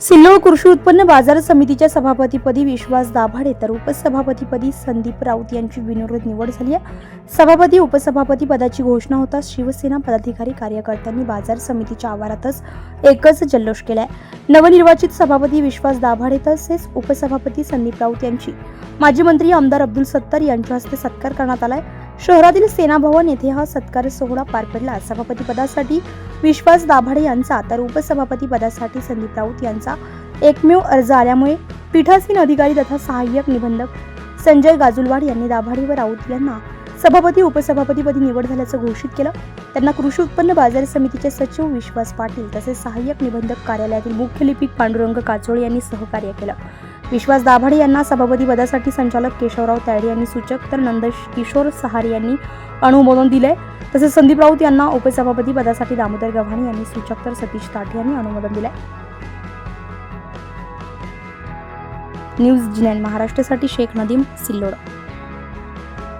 सिल्लोड कृषी उत्पन्न बाजार समितीच्या सभापतीपदी विश्वास दाभाडे तर उपसभापतीपदी संदीप राऊत यांची बिनविरोध निवड झाली आहे. सभापती उपसभापती पदाची घोषणा होताच शिवसेना पदाधिकारी कार्यकर्त्यांनी बाजार समितीच्या आवारातच एकच जल्लोष केलाय. नवनिर्वाचित सभापती विश्वास दाभाडे तसेच उपसभापती संदीप राऊत यांची. माजी मंत्री आमदार अब्दुल सत्तार यांच्या हस्ते सत्कार करण्यात आलाय. शहरातील सेना भवन येथे हा सत्कार सोहळा पार पडला. सभापती पदासाठी विश्वास दाभाडे यांचा तर उपसभापती पदासाठी संदीप राऊत यांचा एकमेव अर्ज आल्यामुळे पीठासीन अधिकारी तथा सहाय्यक निबंधक संजय गाजुलवाड यांनी दाभाडे व राऊत यांना सभापती उपसभापतीपदी निवड झाल्याचं घोषित केलं. त्यांना कृषी उत्पन्न बाजार समितीचे सचिव विश्वास पाटील तसेच सहाय्यक निबंधक कार्यालयातील मुख्य लिपिक पांडुरंग काचोळे यांनी सहकार्य केलं. विश्वास दाभाडे यांना सभापती पदासाठी संचालक केशवराव तायडे यांनी सूचक तर नंदश किशोर सहारे यांनी अनुमोदन दिले तसेच संदीप राऊत यांना उपसभापती पदासाठी दामोदर गव्हाणे यांनी सूचक तर सतीश ताठे यांनी अनुमोदन दिले न्यूज जिनेन महाराष्ट्रासाठी शेख नदीम सिल्लोड.